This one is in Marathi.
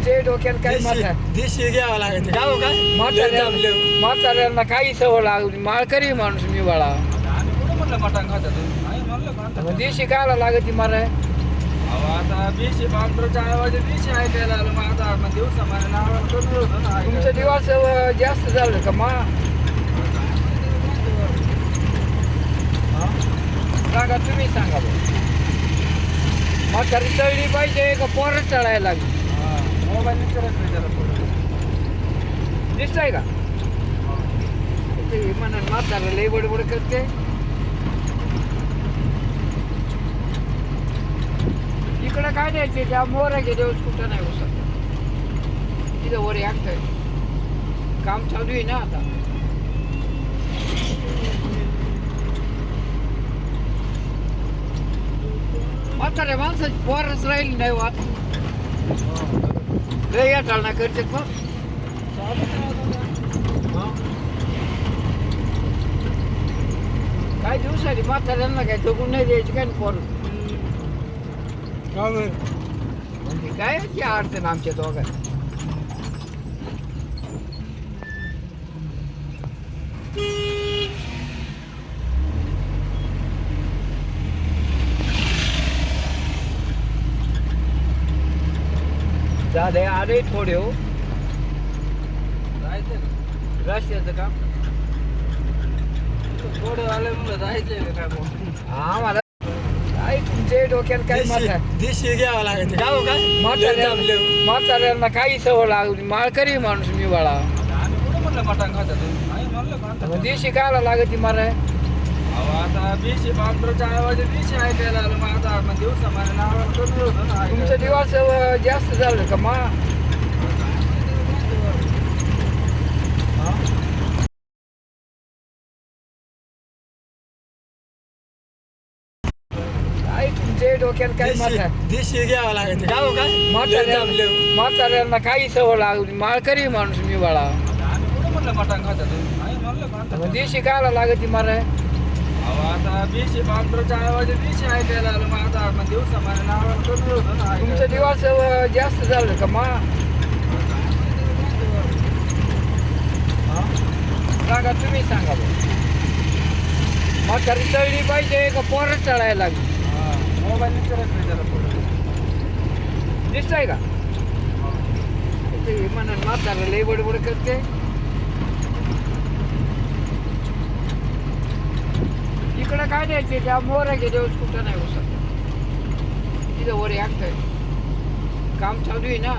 तुमचे डोक्यात काय म्हातार देशी घ्यावं लागेल गाव काय म्हाताऱ्या म्हाताऱ्यांना काही सवय लागली. माळकरी माणूस मी बाळा. देशी कायला लागती अहो आता आवाज ऐकायला आलं. मग आता मग दिवसा ना तुमचं दिवस जास्त झालं का मा? सांगा तुम्ही सांगा. म्हातारी चढली पाहिजे का पोरच चढायला लागली? मोबाईल विचारत नाही त्याला दिसतंय का? ते म्हणा म्हातारा लई बडबड करते. इकडं काय द्यायचे त्या मोराचे दिवस कुठं नाही उसत तिथं वर ऐकतंय काम चालू आहे ना आता. म्हाताऱ्या माणसाची पोरच राहील नाही वाट या चालना करते मग काय दिवसाची म्हाताऱ्यांना काय जगून नाही द्यायची काय पोर? म्हणजे काय याची अडचण आमच्या दोघांना झाले आले थोडे हो. जायचं रस्त्याचं काम. थोडं आलं म्हणलं काय आम्हाला काय तुमचे डोक्यात काय म्हातार देशी घ्यावं लागेल. गाव काय म्हाताऱ्यांना म्हाताऱ्यांना काही सवय लागली. माळकरी माणूस मी बाळा. म्हणलं खातात? देशी कायला लागती माराय अहो आता बीसी बांद्रोच्या आवाज बीसी ऐकायला आलं. मग आता मग दिवसा माझ्या नावाला कमी होतं ना. तुमचं दिवस अं, जास्त झालं का मा? काय तुमचे डोक्यात काय म्हातार देशी घ्यावं लागेल. गाव काय म्हाताऱ्यांना म्हाताऱ्यांना काही सवय लागली माळकरी माणूस मी बाळा. आम्ही कुठं म्हणलं म्हणलं देशी कायला लागती अहो आता बीसी बांद्रोच्या आवाज बीसी ऐकायला आलं. मग आता मग दिवसा माझ्या नावाला कमी होतं ना तुमचं दिवस अं, जास्त झालं का मा? हा? सांगा तुम्ही सांगा बरं. म्हातारी चढली पाहिजे का पोरच चढायला लागली? हा, मोबाईल विचारत नाही त्याला पुढे दिसतंय का? ते म्हणा म्हातारा लई बडबड करते. इकडं काय द्यायचे त्या मोराचे दिवस कुठं नाही उसत तिथं वर ऐकतंय काम चालू आहे ना